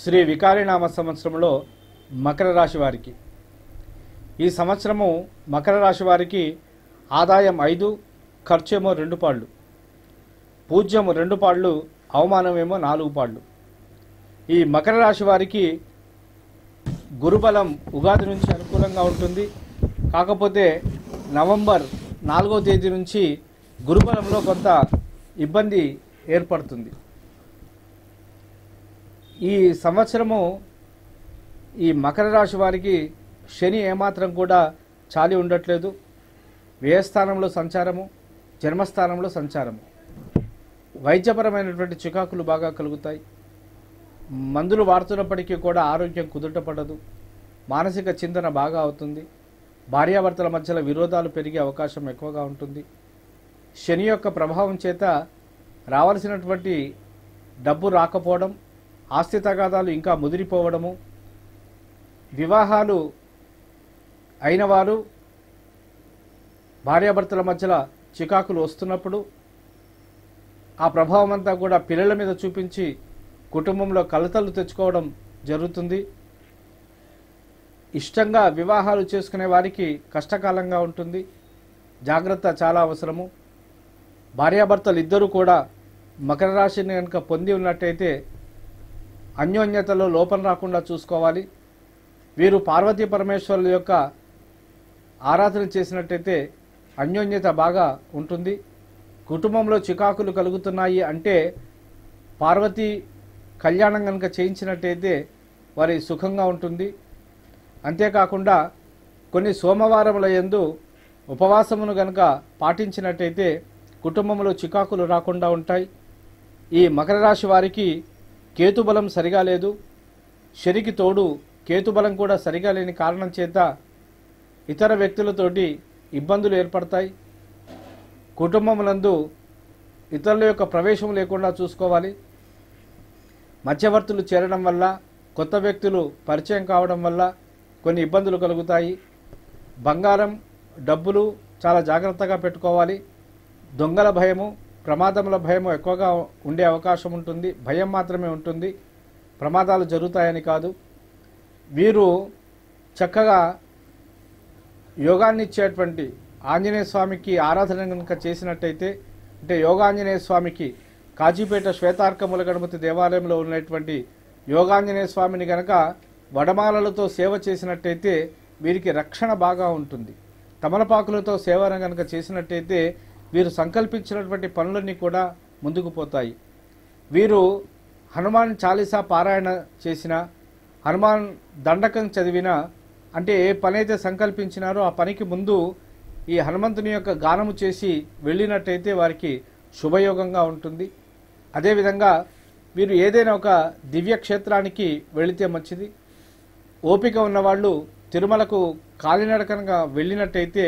శ్రీ వికారినామ సంవత్సరంలో మకర రాశి వారికి. ఈ సంవత్సరము మకర రాశి వారికి ఆదాయం ఐదు ఖర్చేమో రెండు పాళ్ళు. పూజ్యము రెండు పాళ్ళు అవమానమేమో నాలుగు పాళ్ళు. ఈ మకర రాశి వారికి గురుబలం ఉగాది నుంచి అనుకూలంగా ఉంటుంది. కాకపోతే నవంబర్ నాలుగో తేదీ నుంచి గురుబలంలో కొంత ఇబ్బంది ఏర్పడుతుంది. ఈ సంవత్సరము ఈ మకర రాశి వారికి శని ఏమాత్రం కూడా చాలి ఉండట్లేదు. వ్యయస్థానంలో సంచారము జన్మస్థానంలో సంచారము. వైద్యపరమైనటువంటి చికాకులు బాగా కలుగుతాయి. మందులు వాడుతున్నప్పటికీ కూడా ఆరోగ్యం కుదుటపడదు మానసిక చింతన బాగా అవుతుంది. భార్యాభర్తల మధ్యలో విరోధాలు పెరిగే అవకాశం ఎక్కువగా ఉంటుంది. శని యొక్క ప్రభావం చేత రావాల్సినటువంటి డబ్బు రాకపోవడం ఆస్తి తగాదాలు ఇంకా ముదిరిపోవడము వివాహాలు అయిన వారు భార్యాభర్తల మధ్యలో చికాకులు వస్తున్నప్పుడు ఆ ప్రభావం అంతా కూడా పిల్లల మీద చూపించి కుటుంబంలో కలతలు తెచ్చుకోవడం జరుగుతుంది. ఇష్టంగా వివాహాలు చేసుకునే వారికి కష్టకాలంగా ఉంటుంది. జాగ్రత్త చాలా అవసరము. భార్యాభర్తలు ఇద్దరూ కూడా మకర రాశిని కనుక పొంది ఉన్నట్టయితే అన్యోన్యతలో లోపం రాకుండా చూసుకోవాలి. వీరు పార్వతీ పరమేశ్వరుల యొక్క ఆరాధన చేసినట్టయితే అన్యోన్యత బాగా ఉంటుంది. కుటుంబంలో చికాకులు కలుగుతున్నాయి అంటే పార్వతీ కళ్యాణం కనుక చేయించినట్టయితే వారి సుఖంగా ఉంటుంది. అంతేకాకుండా కొన్ని సోమవారముల యందు ఉపవాసమును గనుక పాటించినట్టయితే కుటుంబంలో చికాకులు రాకుండా ఉంటాయి. ఈ మకర రాశి వారికి కేతుబలం సరిగా లేదు. శనికి తోడు కేతుబలం కూడా సరిగా లేని కారణం చేత ఇతర వ్యక్తులతోటి ఇబ్బందులు ఏర్పడతాయి. కుటుంబములందు ఇతరుల యొక్క ప్రవేశం లేకుండా చూసుకోవాలి. మధ్యవర్తులు చేరడం వల్ల కొత్త వ్యక్తులు పరిచయం కావడం వల్ల కొన్ని ఇబ్బందులు కలుగుతాయి. బంగారం డబ్బులు చాలా జాగ్రత్తగా పెట్టుకోవాలి. దొంగల భయము ప్రమాదముల భయము ఎక్కువగా ఉండే అవకాశం ఉంటుంది భయం మాత్రమే ఉంటుంది. ప్రమాదాలు జరుగుతాయని కాదు. వీరు చక్కగా యోగాన్ని ఇచ్చేటువంటి ఆంజనేయ స్వామికి ఆరాధన కనుక చేసినట్టయితే అంటే యోగాంజనేయ స్వామికి కాజీపేట శ్వేతార్కముల గణపతి దేవాలయంలో ఉన్నటువంటి యోగాంజనేయ స్వామిని గనక వడమాలలతో సేవ చేసినట్టయితే వీరికి రక్షణ బాగా ఉంటుంది. తమలపాకులతో సేవన కనుక చేసినట్టయితే వీరు సంకల్పించినటువంటి పనులన్నీ కూడా ముందుకు పోతాయి. వీరు హనుమాన్ చాలీసా పారాయణ చేసిన హనుమాన్ దండకం చదివిన అంటే ఏ పని అయితే సంకల్పించినారో ఆ పనికి ముందు ఈ హనుమంతుని యొక్క గానము చేసి వెళ్ళినట్టయితే వారికి శుభయోగంగా ఉంటుంది. అదేవిధంగా వీరు ఏదైనా ఒక దివ్య క్షేత్రానికి వెళితే మంచిది. ఓపిక ఉన్నవాళ్ళు తిరుమలకు కాలినడకనగా వెళ్ళినట్టయితే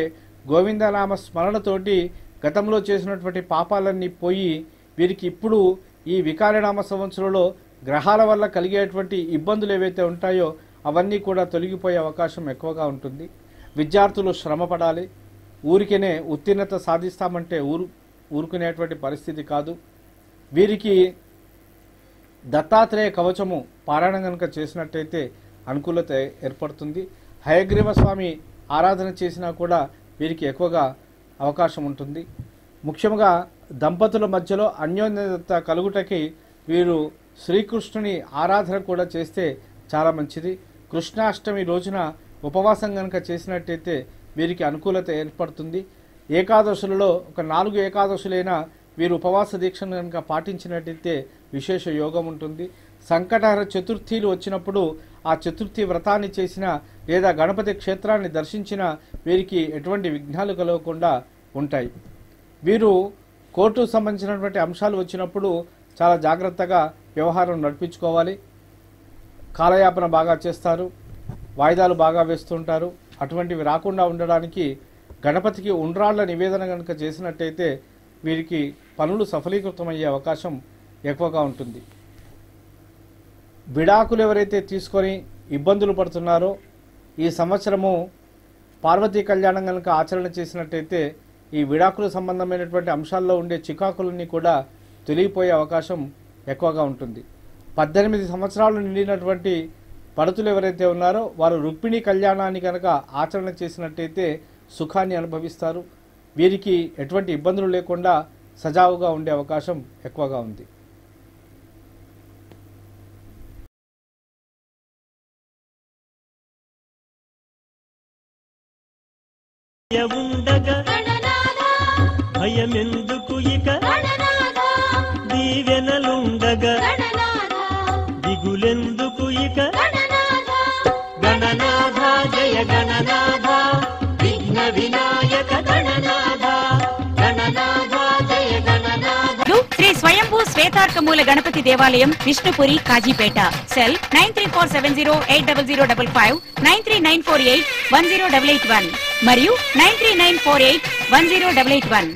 గోవిందనామ స్మరణతోటి గతంలో చేసినటువంటి పాపాలన్నీ పోయి వీరికి ఇప్పుడు ఈ వికారనామ సంవత్సరంలో గ్రహాల వల్ల కలిగేటువంటి ఇబ్బందులు ఏవైతే ఉంటాయో అవన్నీ కూడా తొలగిపోయే అవకాశం ఎక్కువగా ఉంటుంది. విద్యార్థులు శ్రమపడాలి ఊరికనే ఉత్తీర్ణత సాధిస్తామంటే ఊరు ఊరుకునేటువంటి పరిస్థితి కాదు. వీరికి దత్తాత్రేయ కవచము పారాయణం కనుక చేసినట్టయితే అనుకూలత ఏర్పడుతుంది. హయగ్రీవ స్వామి ఆరాధన చేసినా కూడా వీరికి ఎక్కువగా అవకాశం ఉంటుంది. ముఖ్యంగా దంపతుల మధ్యలో అన్యోన్యత కలుగుటకి వీరు శ్రీకృష్ణుని ఆరాధన కూడా చేస్తే చాలా మంచిది. కృష్ణాష్టమి రోజున ఉపవాసం కనుక చేసినట్టయితే వీరికి అనుకూలత ఏర్పడుతుంది. ఏకాదశులలో ఒక నాలుగు ఏకాదశులైన వీరు ఉపవాస దీక్షను కనుక పాటించినట్టయితే విశేష యోగం ఉంటుంది. సంకటహర చతుర్థీలు వచ్చినప్పుడు ఆ చతుర్థి వ్రతాన్ని చేసిన లేదా గణపతి క్షేత్రాన్ని దర్శించిన వీరికి ఎటువంటి విఘ్నాలు కలగకుండా ఉంటాయి. వీరు కోర్టుకు సంబంధించినటువంటి అంశాలు వచ్చినప్పుడు చాలా జాగ్రత్తగా వ్యవహారం నడిపించుకోవాలి. కాలయాపన బాగా చేస్తారు. వాయిదాలు బాగా వేస్తుంటారు. అటువంటివి రాకుండా ఉండడానికి గణపతికి ఉండ్రాళ్ళ నివేదన కనుక చేసినట్టయితే వీరికి పనులు సఫలీకృతమయ్యే అవకాశం ఎక్కువగా ఉంటుంది. విడాకులు ఎవరైతే తీసుకొని ఇబ్బందులు పడుతున్నారో ఈ సంవత్సరము పార్వతీ కళ్యాణం కనుక ఆచరణ చేసినట్టయితే ఈ విడాకుల సంబంధమైనటువంటి అంశాల్లో ఉండే చికాకులన్నీ కూడా తొలిగిపోయే అవకాశం ఎక్కువగా ఉంటుంది. పద్దెనిమిది సంవత్సరాలు నిండినటువంటి పడుతులు ఎవరైతే ఉన్నారో వారు రుక్మిణి కళ్యాణాన్ని కనుక ఆచరణ చేసినట్టయితే సుఖాన్ని అనుభవిస్తారు. వీరికి ఎటువంటి ఇబ్బందులు లేకుండా సజావుగా ఉండే అవకాశం ఎక్కువగా ఉంది. ఉండగా భయమెందుకు ఇక దీవెనలుండగా స్వయంభూ శ్వేతార్కమూల గణపతి దేవాలయం Vishnupuri Kazipet. Cell nine three four seven zero eight double zero double five nine three nine four eight one zero double eight one. మరియు nine three nine four eight one zero double eight one.